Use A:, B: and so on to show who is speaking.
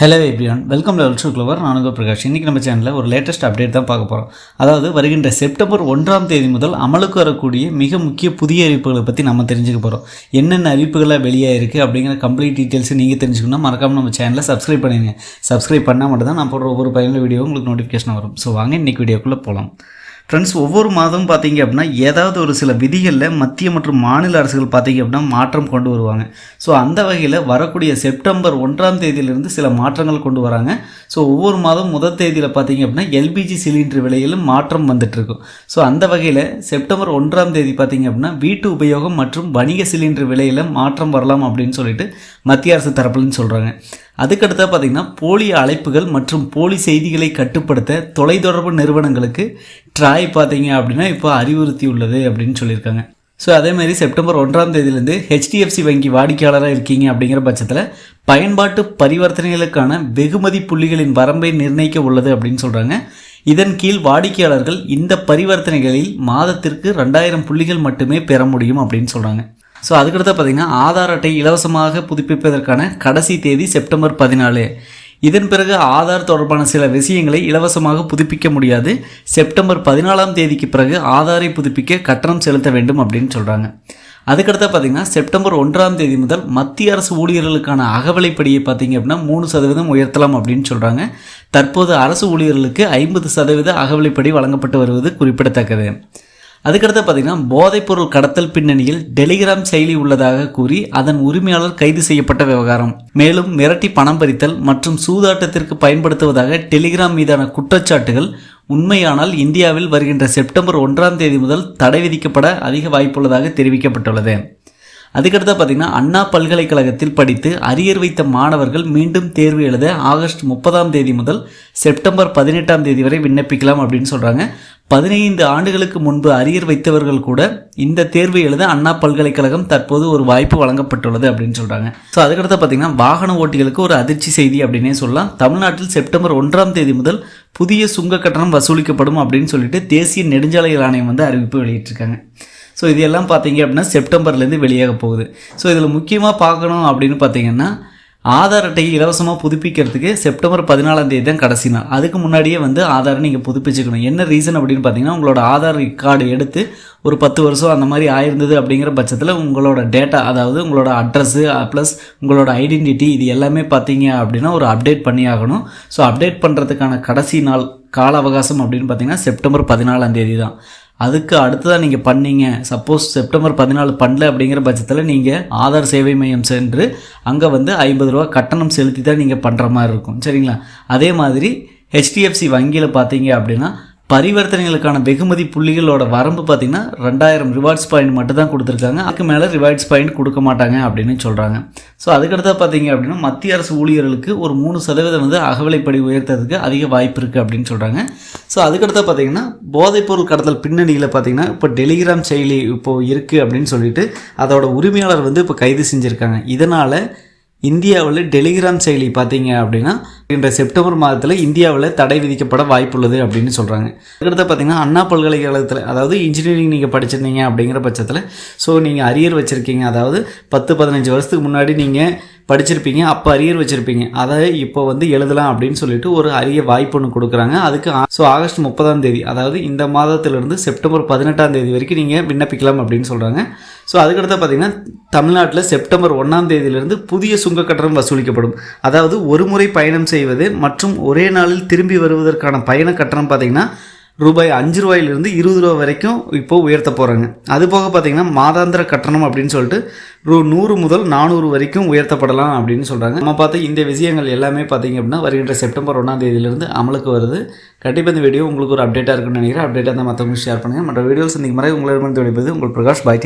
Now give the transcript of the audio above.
A: Hello everyone welcome level shoe clover நானுங்க பிரகாஷ். இன்றைக்கி நம்ம சேனலில் ஒரு லேட்டஸ்ட் அப்டேட் தான் பார்க்க போகிறோம் அதாவது வருகின்ற செப்டம்பர் ஒன்றாம் தேதி முதல் அமலுக்கு வரக்கூடிய மிக முக்கிய புதிய அறிவிப்புகளை பற்றி நம்ம தெரிஞ்சுக்க போகிறோம் என்னென்ன அறிவிப்புகளாக வெளியே இருக்குது அப்படிங்கிற கம்ப்ளீட் டீட்டெயில்ஸ் நீங்கள் தெரிஞ்சுக்கணும் மறக்காமல் நம்ம சேனலை சப்ஸ்கிரைப் பண்ணிடுங்க. சப்ஸ்கிரைப் பண்ணால் மட்டும் தான் நான் போடுற ஒவ்வொரு பயனுள்ள வீடியோ உங்களுக்கு நோட்டிஃபிகேஷன் வரும். ஸோ வாங்க இன்றைக்கி வீடியோக்குள்ளே போகலாம் ஃப்ரெண்ட்ஸ் ஒவ்வொரு மாதமும் பார்த்தீங்க அப்படின்னா ஏதாவது ஒரு சில விதிகளில் மத்திய மற்றும் மாநில அரசுகள் பார்த்தீங்க அப்படின்னா மாற்றம் கொண்டு வருவாங்க. ஸோ அந்த வகையில் வரக்கூடிய செப்டம்பர் ஒன்றாம் தேதியிலிருந்து சில மாற்றங்கள் கொண்டு வராங்க. ஸோ ஒவ்வொரு மாதம் முதல் தேதியில் பார்த்தீங்க அப்படின்னா எல்பிஜி சிலிண்டர் விலையிலும் மாற்றம் வந்துட்டுருக்கும் ஸோ அந்த வகையில் செப்டம்பர் ஒன்றாம் தேதி பார்த்தீங்க அப்படின்னா வீட்டு உபயோகம் மற்றும் வணிக சிலிண்டர் விலையில் மாற்றம் வரலாம் அப்படின்னு சொல்லிட்டு மத்திய அரசு தரப்புலன்னு சொல்கிறாங்க அதுக்கடுத்த பார்த்தீங்கன்னா போலி அழைப்புகள் மற்றும் போலி செய்திகளை கட்டுப்படுத்த தொலைத்தொடர்பு நிறுவனங்களுக்கு ட்ராய் பார்த்தீங்க அப்படின்னா இப்போ அறிவுறுத்தி உள்ளது அப்படின்னு சொல்லியிருக்காங்க. ஸோ அதே மாதிரி செப்டம்பர் ஒன்றாம் தேதியிலேருந்து ஹெச்டிஎஃப்சி வங்கி வாடிக்கையாளராக இருக்கீங்க அப்படிங்கிற பட்சத்தில் பயன்பாட்டு பரிவர்த்தனைகளுக்கான வெகுமதி புள்ளிகளின் வரம்பை நிர்ணயிக்க உள்ளது அப்படின்னு சொல்கிறாங்க இதன் கீழ் வாடிக்கையாளர்கள் இந்த பரிவர்த்தனைகளில் மாதத்திற்கு ரெண்டாயிரம் புள்ளிகள் மட்டுமே பெற முடியும் அப்படின்னு சொல்கிறாங்க ஸோ அதுக்கடுத்து பார்த்தீங்கன்னா ஆதார் அட்டை இலவசமாக புதுப்பிப்பதற்கான கடைசி தேதி செப்டம்பர் பதினாலு. இதன் பிறகு ஆதார் தொடர்பான சில விஷயங்களை இலவசமாக புதுப்பிக்க முடியாது. செப்டம்பர் பதினாலாம் தேதிக்கு பிறகு ஆதாரை புதுப்பிக்க கட்டணம் செலுத்த வேண்டும் அப்படின்னு சொல்கிறாங்க அதுக்கடுத்து பார்த்தீங்கன்னா செப்டம்பர் ஒன்றாம் தேதி முதல் மத்திய அரசு ஊழியர்களுக்கான அகவலைப்படியை பார்த்திங்க அப்படின்னா மூணு சதவீதம் உயர்த்தலாம் அப்படின்னு சொல்கிறாங்க தற்போது அரசு ஊழியர்களுக்கு ஐம்பது சதவீத அகவலைப்படி வழங்கப்பட்டு வருவது குறிப்பிடத்தக்கது. அதுக்கடுத்து பார்த்தீங்கன்னா போதைப்பொருள் கடத்தல் பின்னணியில் டெலிகிராம் செயலி உள்ளதாக கூறி அதன் உரிமையாளர் கைது செய்யப்பட்ட விவகாரம். மேலும் மிரட்டி பணம் பறித்தல் மற்றும் சூதாட்டத்திற்கு பயன்படுத்துவதாக டெலிகிராம் மீதான குற்றச்சாட்டுகள் உண்மையானால் இந்தியாவில் வருகின்ற செப்டம்பர் ஒன்றாம் தேதி முதல் தடை விதிக்கப்பட அதிக வாய்ப்புள்ளதாக தெரிவிக்கப்பட்டுள்ளது. அதுக்கடுத்து பார்த்தீங்கன்னா அண்ணா பல்கலைக்கழகத்தில் படித்து அரியர் வைத்த மாணவர்கள் மீண்டும் தேர்வு எழுத ஆகஸ்ட் முப்பதாம் தேதி முதல் செப்டம்பர் பதினெட்டாம் தேதி வரை விண்ணப்பிக்கலாம் அப்படின்னு சொல்கிறாங்க பதினைந்து ஆண்டுகளுக்கு முன்பு அரியர் வைத்தவர்கள் கூட இந்த தேர்வு எழுத அண்ணா பல்கலைக்கழகம் தற்போது ஒரு வாய்ப்பு வழங்கப்பட்டுள்ளது அப்படின்னு சொல்கிறாங்க ஸோ அதுக்கடுத்து பார்த்தீங்கன்னா வாகன ஓட்டிகளுக்கு ஒரு அதிர்ச்சி செய்தி அப்படின்னே சொல்லலாம். தமிழ்நாட்டில் செப்டம்பர் ஒன்றாம் தேதி முதல் புதிய சுங்க கட்டணம் வசூலிக்கப்படும் அப்படின்னு சொல்லிட்டு தேசிய நெடுஞ்சாலைகள் ஆணையம் வந்து அறிவிப்பு வெளியிட்டிருக்காங்க. ஸோ இது எல்லாம் பார்த்தீங்க அப்படின்னா செப்டம்பர்லேருந்து வெளியாக போகுது. ஸோ இதில் முக்கியமாக பார்க்கணும் அப்படின்னு பார்த்தீங்கன்னா ஆதார் அட்டையை இலவசமாக புதுப்பிக்கிறதுக்கு செப்டம்பர் பதினாலாம் தேதி தான் கடைசி நாள். அதுக்கு முன்னாடியே வந்து ஆதாரை நீங்கள் புதுப்பிச்சுக்கணும். என்ன ரீசன் அப்படின்னு பார்த்தீங்கன்னா உங்களோட ஆதார் கார்டு எடுத்து ஒரு பத்து வருஷம் அந்த மாதிரி ஆயிருந்தது அப்படிங்கிற பட்சத்தில் உங்களோட டேட்டா அதாவது உங்களோட அட்ரஸ்ஸு ப்ளஸ் உங்களோட ஐடென்டிட்டி இது எல்லாமே பார்த்தீங்க அப்படின்னா ஒரு அப்டேட் பண்ணி ஆகணும். ஸோ அப்டேட் பண்ணுறதுக்கான கடைசி நாள் கால அவகாசம் அப்படின்னு பார்த்தீங்கன்னா செப்டம்பர் பதினாலாம் தேதி தான். அதுக்கு அடுத்ததாக நீங்கள் பண்ணீங்க. சப்போஸ் செப்டம்பர் பதினாலு பண்ணல அப்படிங்கிற பட்சத்தில் நீங்கள் ஆதார் சேவை மையம் சென்று அங்கே வந்து ஐம்பது ரூபா கட்டணம் செலுத்தி தான் நீங்கள் பண்ணுற மாதிரி இருக்கும். சரிங்களா? அதே மாதிரி ஹெச்டிஎஃப்சி வங்கியில் பார்த்தீங்க அப்படின்னா பரிவர்த்தனைகளுக்கான வெகுமதி புள்ளிகளோட வரம்பு பார்த்திங்கன்னா ரெண்டாயிரம் ரிவார்ட்ஸ் பாயிண்ட் மட்டும் தான் கொடுத்துருக்காங்க. அதுக்கு மேலே ரிவார்ட்ஸ் பாயிண்ட் கொடுக்க மாட்டாங்க அப்படின்னு சொல்கிறாங்க ஸோ அதுக்கடுத்தா பார்த்தீங்க அப்படின்னா மத்திய அரசு ஊழியர்களுக்கு ஒரு மூணு சதவீதம் வந்து அகவிலைப்படி உயர்த்ததுக்கு அதிக வாய்ப்பு இருக்குது அப்படின்னு சொல்கிறாங்க ஸோ அதுக்கடுத்து பார்த்தீங்கன்னா போதைப்பொருள் கடத்தல் பின்னணியில் பார்த்தீங்கன்னா இப்போ டெலிகிராம் செயலி இப்போது இருக்குது அப்படின்னு சொல்லிட்டு அதோட உரிமையாளர் வந்து இப்போ கைது செஞ்சுருக்காங்க. இதனால் இந்தியாவில் டெலிகிராம் செயலி பார்த்தீங்க அப்படின்னா இன்ற செப்டம்பர் மாதத்தில் இந்தியாவில் தடை விதிக்கப்பட வாய்ப்புள்ளது அப்படின்னு சொல்கிறாங்க அதுக்கடுத்து பார்த்தீங்கன்னா அண்ணா பல்கலைக்கழகத்தில் அதாவது இன்ஜினியரிங் நீங்கள் படிச்சிருந்தீங்க அப்படிங்கிற பட்சத்தில் ஸோ நீங்கள் அரியர் வச்சுருக்கீங்க. அதாவது பத்து பதினஞ்சு வருஷத்துக்கு முன்னாடி நீங்கள் படிச்சிருப்பீங்க அப்போ அரியர் வச்சுருப்பீங்க. அதை இப்போ வந்து எழுதலாம் அப்படின்னு சொல்லிட்டு ஒரு அரிய வாய்ப்பு ஒன்று கொடுக்குறாங்க. அதுக்கு ஸோ ஆகஸ்ட் முப்பதாம் தேதி அதாவது இந்த மாதத்திலிருந்து செப்டம்பர் பதினெட்டாம் தேதி வரைக்கும் நீங்கள் விண்ணப்பிக்கலாம் அப்படின்னு சொல்கிறாங்க ஸோ அதுக்கடுத்து பார்த்தீங்கன்னா தமிழ்நாட்டில் செப்டம்பர் ஒன்றாம் தேதியிலிருந்து புதிய சுங்க கட்டணம் வசூலிக்கப்படும். அதாவது ஒரு முறை பயணம் செய்வது மற்றும் ஒரே நாளில் திரும்பி வருவதற்கான பயண கட்டணம் பார்த்தீங்கன்னா ரூபாய் அஞ்சு ரூபாயிலிருந்து இருபது ரூபா வரைக்கும் இப்போ உயர்த்த போகிறாங்க அது போக பார்த்தீங்கன்னா மாதாந்திர கட்டணம் அப்படின்னு சொல்லிட்டு ரூ நூறு முதல் நானூறு வரைக்கும் உயர்த்தப்படலாம் அப்படின்னு சொல்கிறாங்க நம்ம பார்த்து இந்த விஷயங்கள் எல்லாமே பார்த்தீங்க அப்படின்னா வருகின்ற செப்டம்பர் ஒன்றாம் தேதியிலிருந்து அமலுக்கு வருது. கண்டிப்பாக இந்த வீடியோ உங்களுக்கு ஒரு அப்டேட்டாக இருக்குன்னு நினைக்கிறேன். அப்டேட்டாக இருந்தால் மற்றவங்களுக்கு ஷேர் பண்ணுங்கள் மற்ற வீடியோஸ் இன்றைக்கு முறை உங்களிடமிருந்து விடைப்பது உங்கள் பிரகாஷ் பாய்